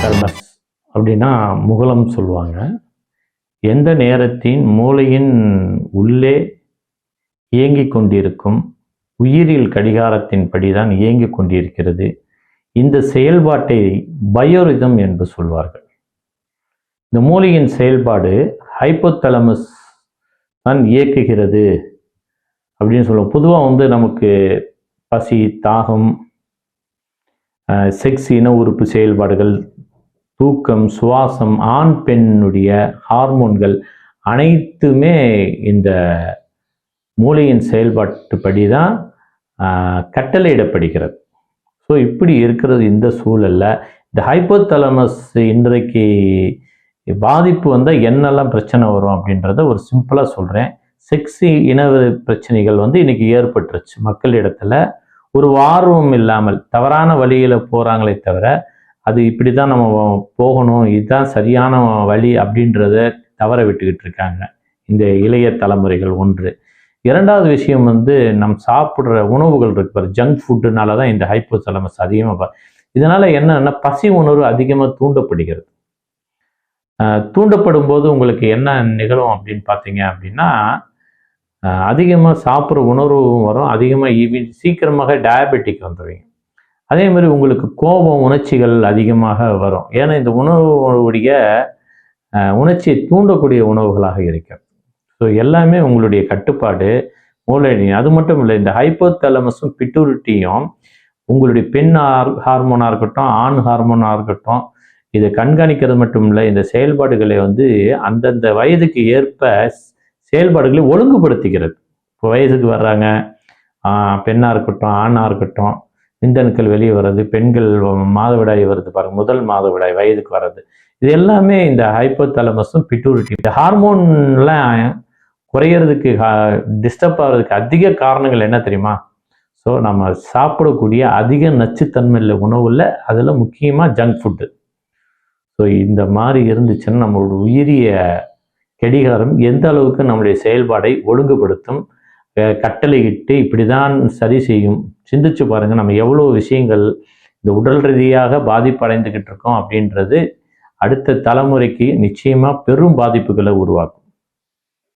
Hypothalamus அப்படின்னா முகலம் சொல்லுவாங்க. எந்த நேரத்தின் மூளையின் உள்ளே இயங்கிக் கொண்டிருக்கும் உயிரியல் கடிகாரத்தின்படி தான் இயங்கிக் கொண்டிருக்கிறது. இந்த செயல்பாட்டை பயோரிதம் என்று சொல்வார்கள். இந்த மூளையின் செயல்பாடு ஹைப்போதலமஸ் தான் இயக்குகிறது அப்படின்னு சொல்லுவோம். பொதுவாக வந்து நமக்கு பசி தாகம் செக்ஸ் இன உறுப்பு செயல்பாடுகள் தூக்கம் சுவாசம் ஆண் பெண்ணுடைய ஹார்மோன்கள் அனைத்துமே இந்த மூளையின் செயல்பாட்டுப்படி தான் கட்டளையிடப்படுகிறது. ஸோ இப்படி இருக்கிறது இந்த சூழல்ல. இந்த ஹைப்போதலமஸ் இன்றைக்கு பாதிப்பு வந்தால் என்னெல்லாம் பிரச்சனை வரும் அப்படின்றத ஒரு சிம்பிளாக சொல்கிறேன் செக்ஸி இன பிரச்சனைகள் வந்து இன்றைக்கி ஏற்பட்டுருச்சு மக்களிடத்தில். ஒரு ஆர்வம் இல்லாமல் தவறான வழியில் போகிறாங்களே தவிர அது இப்படி தான் நம்ம போகணும் இதுதான் சரியான வழி அப்படின்றத தவற விட்டுக்கிட்டு இருக்காங்க இந்த இளைய தலைமுறைகள் ஒன்று. இரண்டாவது விஷயம் வந்து நம் சாப்பிட்ற உணவுகள் இருக்கு பாரு ஜங்க் ஃபுட்டுனால தான் இந்த ஹைப்போதலமஸ் அதிகமாக இதனால் என்னன்னா பசி உணர்வு அதிகமாக தூண்டப்படுகிறது. தூண்டப்படும் போது உங்களுக்கு என்ன நிகழும் அப்படின்னு பார்த்தீங்க அப்படின்னா அதிகமாக சாப்பிட்ற உணர்வும் வரும் அதிகமாக ஈவி சீக்கிரமாக டயபெட்டிக் வந்துடுவீங்க. அதே மாதிரி உங்களுக்கு கோபம் உணர்ச்சிகள் அதிகமாக வரும். ஏன்னா இந்த உணவுடைய உணர்ச்சியை தூண்டக்கூடிய உணவுகளாக இருக்கும் ஸோ எல்லாமே உங்களுடைய கட்டுப்பாடு மூளை அது மட்டும் இல்லை இந்த ஹைப்போதலமஸும் பிட்டூரிட்டியும் உங்களுடைய பெண் ஹார் ஹார்மோனாக இருக்கட்டும் ஆண் ஹார்மோனாக இருக்கட்டும் இதை கண்காணிக்கிறது மட்டும் இல்லை இந்த செயல்பாடுகளை வந்து அந்தந்த வயதுக்கு ஏற்ப செயல்பாடுகளை ஒழுங்குபடுத்திக்கிறது. இப்போ வயதுக்கு வர்றாங்க பெண்ணாக இருக்கட்டும் ஆணாக இருக்கட்டும் விந்தணுக்கள் வெளியே வர்றது பெண்கள் மாதவிடாய் வருது பாருங்க முதல் மாதவிடாய் வயதுக்கு வர்றது. இது எல்லாமே இந்த ஹைப்போதலமஸும் பிட்டூரிட்டி இந்த ஹார்மோன்லாம் குறையிறதுக்கு டிஸ்டர்ப் ஆகிறதுக்கு அதிக காரணங்கள் என்ன தெரியுமா? ஸோ நம்ம சாப்பிடக்கூடிய அதிக நச்சுத்தன்மை இல்லை உணவில் அதில் முக்கியமாக ஜங்க் ஃபுட்டு ஸோ இந்த மாதிரி இருந்துச்சுன்னா நம்மளோட உயிரிய கடிகாரம் எந்த அளவுக்கு நம்முடைய செயல்பாடை ஒழுங்குபடுத்தும் கட்டளையிட்டு இப்படி தான் சரி செய்யும். சிந்திச்சு பாருங்கள் நம்ம எவ்வளோ விஷயங்கள் இந்த உடல் ரீதியாக பாதிப்படைந்துக்கிட்டு இருக்கோம் அப்படின்றது அடுத்த தலைமுறைக்கு நிச்சயமாக பெரும் பாதிப்புகளை உருவாக்கும்.